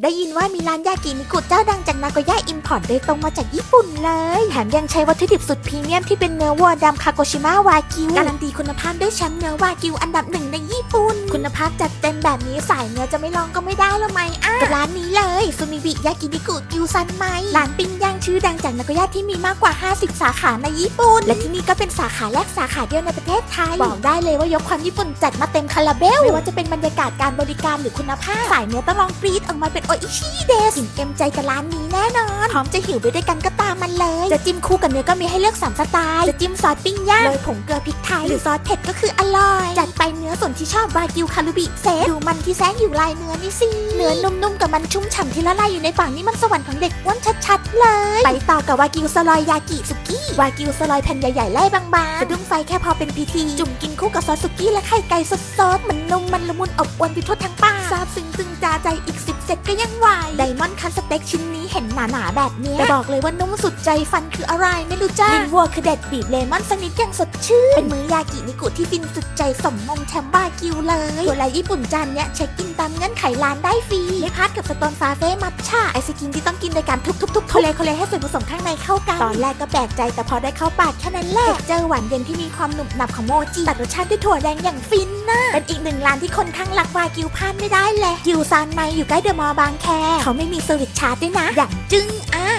ได้ยินว่ามีร้านยากินิกุเจ้าดังจากนากย่าอิมพอร์ตโดยตรงมาจากญี่ปุ่นเลย แถมยังใช้วัตถุดิบสุดพรีเมียมที่เป็นเนื้อวัวดำคาโกชิมะวากิว การันตีคุณภาพด้วยแชมป์เนื้อวากิวอันดับหนึ่งในญี่ปุ่น คุณภาพจัดเต็มแบบนี้สายเนื้อจะไม่ลองก็ไม่ได้ละไหม กับร้านนี้เลยซูมิบิยากินิกุกิวซันไมร้านปิ้งย่างชื่อดังจากนาโกย่าที่มีมากกว่า 50 สาขาในญี่ปุ่น และที่นี่ก็เป็นสาขาแรกสาขาเดียวในประเทศไทย บอกได้เลยว่ายกความญี่ปุ่นจัดมาเต็มคาราเบล ไม่ว่าจะเป็นบรรยากาศการบริการหรือคุณภาพ สายเนื้อต้องลองกรีดออกมาเป็นโออิชิเดสถึงเต็มใจกับร้านนี้แน่นอน พร้อมจะหิวไปด้วยกันก็ตามมันเลย จะจิ้มคู่กับเนื้อก็มีให้เลือก3สไตล์ จะจิ้มซอสปิ้งย่างโรยผงเกลือพริกไทยหรือซอสเผ็ดก็คืออร่อย จัดไปเนื้อส่วนที่ชอบวากิวคารุบิเซดูมันที่แซงอยู่ลายเนื้อนี่สิเนื้อนุ่มมกับมันชุ่มฉ่ำที่ละลายอยู่ในปากนี่มันสวรรค์ของเด็กอ้วนชัดๆเลย ไปต่อกับวากิวสลอยยากิสุกี้วากิวสลอยแผ่นใหญ่ๆไล่บางๆสะดุ้งไฟแค่พอเป็นพิธี จุ่มกินคู่กับซอสสุกี้และไข่ไก่สดๆมันนุ่มมันละมุนอบอวลไปทั่วทั้งปาก ซาบซึ้งจึงจาใจอีกสิบเซตก็ยังไหวไดมอนด์คันสเต็กชิ้นนี้เห็นหนาๆแบบเนี้ยแต่บอกเลยว่านุ่มสุดใจฟันคืออะไรไม่รู้จ้าลิ้นวัวคือเด็ดบีบเลมอนสกนิดยังสดชื่น เป็นมื้อยากินิกุที่ฟินสุดใจสมมงแชมป์บากิวเลยตัวแลญี่ปุ่นจานเนี้ยเช็คอินตามเงื่อนไขร้านได้ฟรีไม่พลาดกับสโตนฟาเฟ่มัทฉะไอศกรีมที่ต้องกินโดยการทุบๆๆโคเลโคเลให้ส่วนผสมข้างในเข้ากันตอนแรกก็แปลกใจแต่พอได้เข้าปากแค่นั้นแหละเจอหวานเย็นที่มีความหนุบหนับของโมจิตัดรสชาติด้วยถั่วแดงอย่างฟินนะเป็นอีกหนึ่งร้านที่คนข้างรักวากิวพลาดไม่ได้เลยกิวซานไมอยู่ใกล้เดอะมอลล์บางแคเขาไม่มีเซอร์วิสชาร์จด้วยนะ อย่างจึ้งอะ